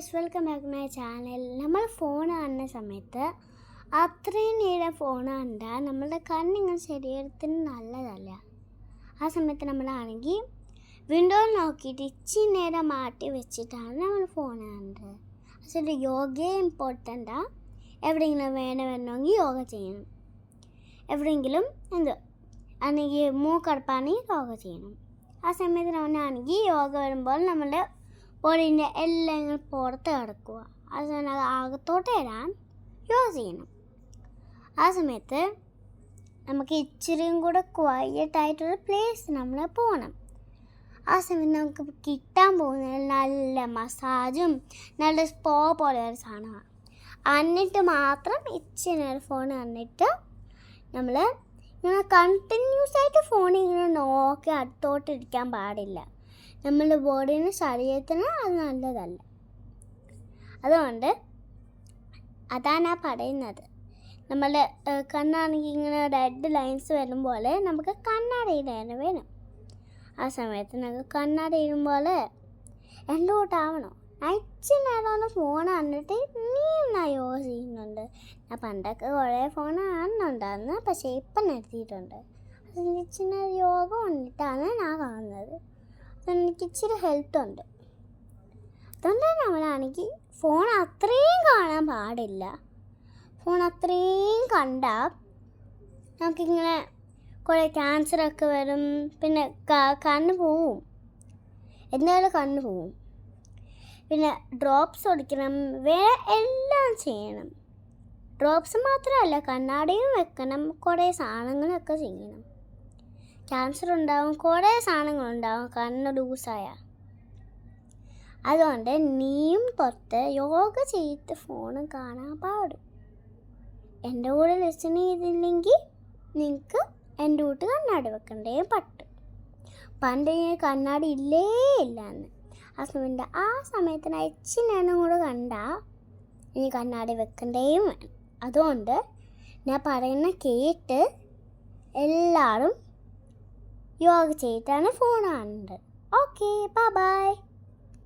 Guys welcome back my channel നമ്മൾ phone കാണുന്ന സമയത്ത് അത്രയും നേരം ഫോൺ കണ്ടാൽ നമ്മളുടെ കണ്ണിങ്ങനെ ശരീരത്തിന് നല്ലതല്ല. ആ സമയത്ത് നമ്മളാണെങ്കിൽ വിൻഡോ നോക്കിയിട്ട് ഇച്ചിരി നേരം മാറ്റി വെച്ചിട്ടാണ് നമ്മൾ ഫോൺ കാണുന്നത് പക്ഷേ യോഗ ഇമ്പോർട്ടന്റാണ് എവിടെയെങ്കിലും വേണം വരണമെങ്കിൽ യോഗ ചെയ്യണം. എവിടെയെങ്കിലും എന്ത് ആണെങ്കിൽ മൂക്കടപ്പാണെങ്കിൽ യോഗ ചെയ്യണം. ആ സമയത്ത് നമ്മളാണെങ്കിൽ യോഗ വരുമ്പോൾ നമ്മുടെ ബോഡീന്റെ എല്ലാം പുറത്ത് കിടക്കുക. സമയത്ത് അത് അകത്തോട്ട് വരാൻ യൂസ് ചെയ്യണം. ആ സമയത്ത് നമുക്ക് ഇച്ചിരിയും കൂടെ ആയിട്ടുള്ള പ്ലേസ് നമ്മൾ പോകണം. ആ സമയത്ത് നമുക്ക് കിട്ടാൻ പോകുന്ന നല്ല മസാജും നല്ല സ്പോ പോലെ ഒരു സാധനമാണ്. എന്നിട്ട് മാത്രം ഇച്ചിരി ഫോൺ കണ്ടിട്ട് നമ്മൾ ഇങ്ങനെ കണ്ടിന്യൂസ് ആയിട്ട് ഫോൺ ഇങ്ങനെ നോക്കി അടുത്തോട്ട് ഇരിക്കാൻ പാടില്ല. നമ്മുടെ ബോഡീന് ശരീരത്തിന് അത് നല്ലതല്ല. അതുകൊണ്ട് അതാണ് ആ പറയുന്നത്. നമ്മുടെ കണ്ണാണെങ്കിൽ ഇങ്ങനെ റെഡ് ലൈൻസ് വരും പോലെ നമുക്ക് കണ്ണാടിയിടാൻ വേണം ആ സമയത്ത് നമുക്ക് കണ്ണാടി ഇടുമ്പോൾ എന്തുകൊണ്ടാവണം അയച്ചു നേരം ഫോൺ കണ്ടിട്ട് നീ എന്നാ യോഗ ചെയ്യുന്നുണ്ട് ഞാൻ പണ്ടൊക്കെ കുറേ ഫോൺ കാണുന്നുണ്ടായിരുന്നു. പക്ഷേ ഇപ്പം നിർത്തിയിട്ടുണ്ട്. ഇച്ചിരി യോഗ കൊണ്ടിട്ടാണ് ഞാൻ കാണുന്നത്. എനിക്ക് ഇച്ചിരി ഹെൽത്ത് ഉണ്ട്. അതുകൊണ്ട് തന്നെ അവളാണെങ്കിൽ ഫോൺ അത്രയും കാണാൻ പാടില്ല. ഫോൺ അത്രയും കണ്ടാൽ നമുക്കിങ്ങനെ കുറേ ക്യാൻസറൊക്കെ വരും പിന്നെ കണ്ണു പോവും. എന്തായാലും കണ്ണ് പോവും. പിന്നെ ഡ്രോപ്സ് ഒടിക്കണം വേറെ എല്ലാം ചെയ്യണം. ഡ്രോപ്സ് മാത്രമല്ല കണ്ണാടിയും വെക്കണം കുറേ സാധനങ്ങളൊക്കെ ചെയ്യണം. ക്യാൻസർ ഉണ്ടാവും കുറേ സാധനങ്ങളുണ്ടാവും കണ്ണ് ലൂസായ. അതുകൊണ്ട് നീയും പുറത്ത് യോഗ ചെയ്ത് ഫോൺ കാണാൻ പാടും. എന്റെ കൂടെ ലിസൺ ചെയ്തില്ലെങ്കിൽ നിങ്ങൾക്ക് എന്റെ കൂട്ട് കണ്ണാടി വെക്കണ്ടേ പട്ട്. പണ്ട് ഞാൻ കണ്ണാടി ഇല്ലേ ഇല്ലാന്ന്. സമയത്ത് ആ സമയത്തിന് അച്ഛനാണ് കൂടെ കണ്ടാൽ ഇനി കണ്ണാടി വെക്കണ്ടേയും വേണം. അതുകൊണ്ട് ഞാൻ പറയുന്ന കേട്ട് എല്ലാവരും യോഗ ചെയ്തിട്ടാണ് ഫോൺ കാണുന്നത്. Okay bye bye